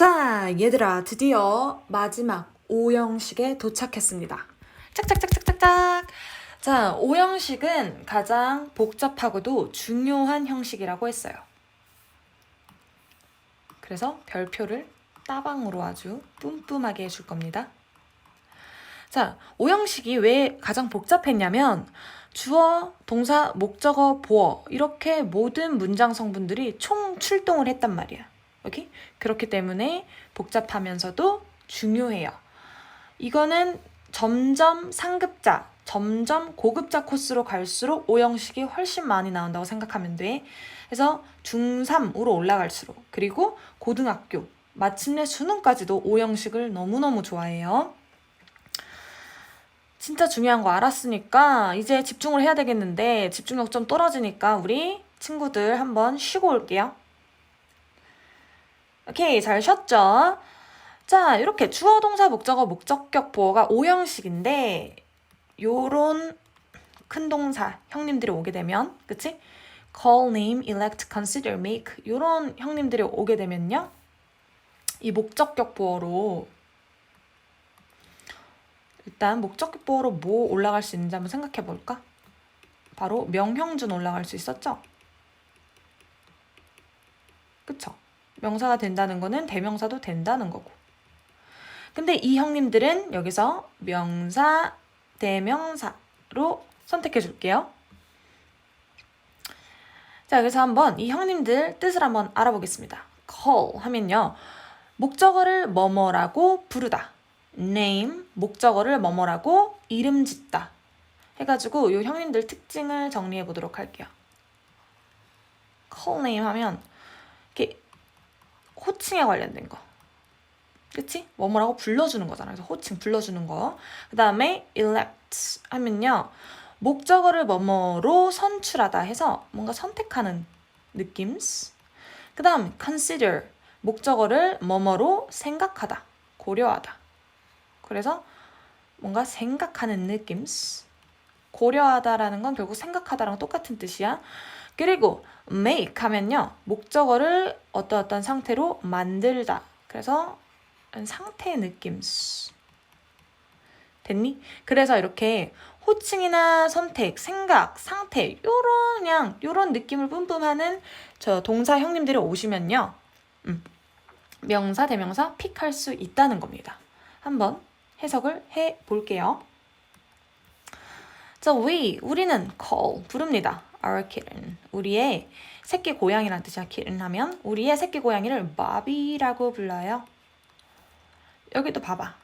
자, 얘들아, 드디어 마지막 오형식에 도착했습니다. 짝짝짝짝짝짝. 자, 오형식은 가장 복잡하고도 중요한 형식이라고 했어요. 그래서 별표를 따방으로 아주 뿜뿜하게 해줄 겁니다. 자, 오형식이 왜 가장 복잡했냐면 주어, 동사, 목적어, 보어 이렇게 모든 문장 성분들이 총 출동을 했단 말이야. 오케이? 그렇기 때문에 복잡하면서도 중요해요. 이거는 점점 상급자, 점점 고급자 코스로 갈수록 오형식이 훨씬 많이 나온다고 생각하면 돼. 그래서 중3으로 올라갈수록 그리고 고등학교, 마침내 수능까지도 오형식을 너무너무 좋아해요. 진짜 중요한 거 알았으니까 이제 집중을 해야 되겠는데 집중력 좀 떨어지니까 우리 친구들 한번 쉬고 올게요. 오케이, 잘 쉬었죠? 자, 이렇게 주어, 동사, 목적어, 목적격, 보어가 오형식인데 요런 큰 동사 형님들이 오게 되면 그치? call, name, elect, consider, make 요런 형님들이 오게 되면요 이 목적격 보어로 일단 목적격 보어로 뭐 올라갈 수 있는지 한번 생각해 볼까? 바로 명형준 올라갈 수 있었죠? 그쵸? 명사가 된다는 거는 대명사도 된다는 거고. 근데 이 형님들은 여기서 명사, 대명사로 선택해 줄게요. 자, 여기서 한번 이 형님들 뜻을 한번 알아보겠습니다. call 하면요. 목적어를 뭐뭐라고 부르다. name, 목적어를 뭐뭐라고 이름 짓다. 해가지고 이 형님들 특징을 정리해 보도록 할게요. call name 하면 호칭에 관련된 거. 그치? 뭐뭐라고 불러주는 거잖아. 그래서 호칭 불러주는 거. 그 다음에 elect 하면요. 목적어를 뭐뭐로 선출하다 해서 뭔가 선택하는 느낌. 그 다음 consider 목적어를 뭐뭐로 생각하다, 고려하다. 그래서 뭔가 생각하는 느낌. 고려하다라는 건 결국 생각하다랑 똑같은 뜻이야. 그리고 make 하면요. 목적어를 어떤 어떤 상태로 만들다. 그래서 상태의 느낌. 됐니? 그래서 이렇게 호칭이나 선택, 생각, 상태 요런 그냥 요런 느낌을 뿜뿜하는 저 동사 형님들이 오시면요. 음, 명사, 대명사 픽할 수 있다는 겁니다. 한번 해석을 해 볼게요. 자, we 우리는 call 부릅니다. Our kitten 우리의 새끼 고양이란 뜻이야. kitten 하면 우리의 새끼 고양이를 바비라고 불러요. 여기도 봐봐.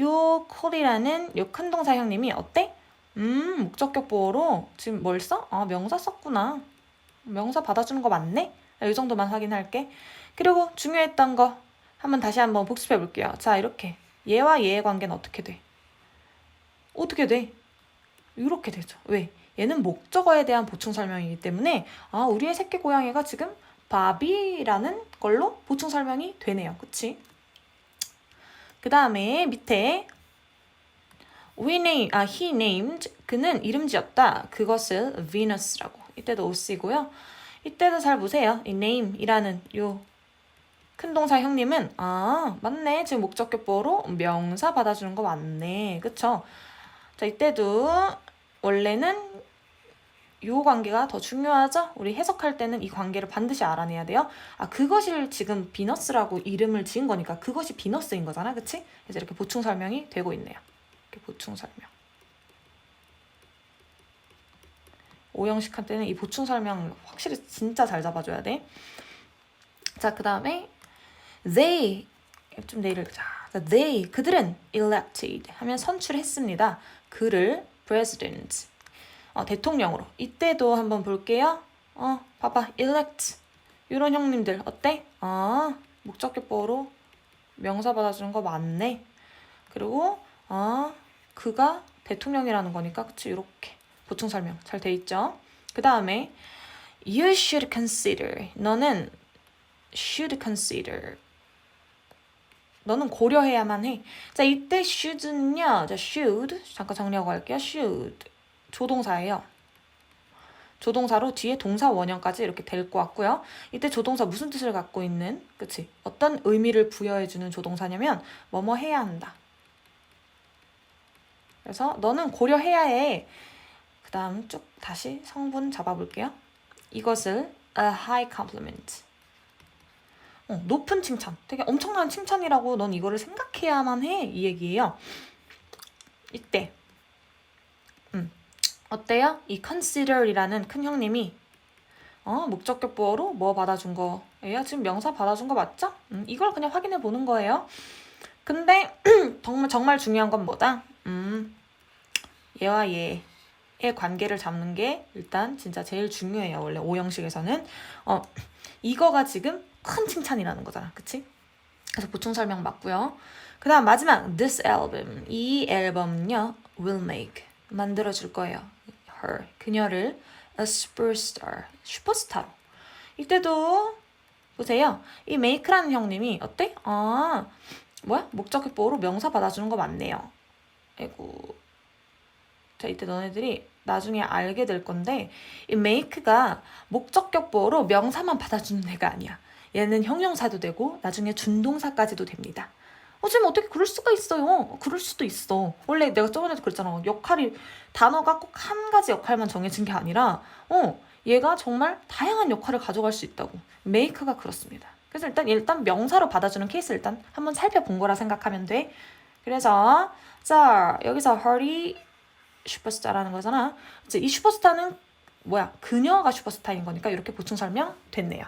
요 call이라는 요 큰 동사 형님이 어때? 음, 목적격 보어로 지금 뭘 써? 아, 명사 썼구나. 명사 받아주는 거 맞네? 이 정도만 확인할게. 그리고 중요했던 거 한번 다시 한번 복습해 볼게요. 자, 이렇게 얘와 얘의 관계는 어떻게 돼? 어떻게 돼? 이렇게 되죠. 왜? 얘는 목적어에 대한 보충 설명이기 때문에 아, 우리의 새끼 고양이가 지금 바비라는 걸로 보충 설명이 되네요. 그치? 그 다음에 밑에 we name, 아, he named 그는 이름 지었다. 그것을 Venus라고. 이때도 오 쓰이고요. 이때도 잘 보세요. 이 name이라는 요 큰 동사 형님은 아 맞네 지금 목적격 보어로 명사 받아주는 거 맞네 그쵸 자 이때도 원래는 요 관계가 더 중요하죠? 우리 해석할 때는 이 관계를 반드시 알아내야 돼요. 아 그것을 지금 비너스라고 이름을 지은 거니까 그것이 비너스인 거잖아 그치? 그래서 이렇게 보충 설명이 되고 있네요. 이렇게 보충 설명. 오형식 할 때는 이 보충 설명 확실히 진짜 잘 잡아줘야 돼. 자, 그 다음에 they 좀 내일 자, they 그들은 elected 하면 선출했습니다. 그를 president 어, 대통령으로 이때도 한번 볼게요. 어, 봐봐 elect 이런 형님들 어때? 아 목적격보로 명사 받아주는 거 맞네. 그리고 아 그가 대통령이라는 거니까 그치 이렇게 보충 설명 잘 돼 있죠. 그 다음에 you should consider 너는 should consider 너는 고려해야만 해. 자 이때 should는요. 자 should 잠깐 정리하고 갈게요. should 조동사예요. 조동사로 뒤에 동사 원형까지 이렇게 데리고 왔고요. 이때 조동사 무슨 뜻을 갖고 있는, 그치? 어떤 의미를 부여해주는 조동사냐면, 뭐뭐 해야 한다. 그래서 너는 고려해야 해. 그 다음 쭉 다시 성분 잡아볼게요. 이것을 a high compliment. 어, 높은 칭찬. 되게 엄청난 칭찬이라고 넌 이거를 생각해야만 해. 이 얘기예요. 이때. 음. 어때요? 이 consider이라는 큰 형님이 어, 목적격보어로 뭐 받아준 거예요? 지금 명사 받아준 거 맞죠? 음, 이걸 그냥 확인해 보는 거예요. 근데 정말 정말 중요한 건 뭐다? 음, 얘와 얘 의 관계를 잡는 게 일단 진짜 제일 중요해요. 원래 오형식에서는 어, 이거가 지금 큰 칭찬이라는 거잖아, 그치? 그래서 보충 설명 맞고요. 그 다음 마지막 this album 이 앨범은요 will make 만들어 줄 거예요. her 그녀를 a superstar 슈퍼스타로 이때도 보세요. 이 make라는 형님이 어때? 아 뭐야 목적격보로 명사 받아주는 거 맞네요. 아이고 자 이때 너네들이 나중에 알게 될 건데 이 make가 목적격보로 명사만 받아주는 애가 아니야. 얘는 형용사도 되고 나중에 준동사까지도 됩니다. 어쩌면 어떻게 그럴 수가 있어요. 그럴 수도 있어. 원래 내가 저번에도 그랬잖아. 역할이 단어가 꼭 한 가지 역할만 정해진 게 아니라 어 얘가 정말 다양한 역할을 가져갈 수 있다고. 메이크가 그렇습니다. 그래서 일단 일단 명사로 받아주는 케이스 일단 한번 살펴본 거라 생각하면 돼. 그래서 자 여기서 허리 슈퍼스타라는 거잖아. 이제 이 슈퍼스타는 뭐야? 그녀가 슈퍼스타인 거니까 이렇게 보충 설명 됐네요.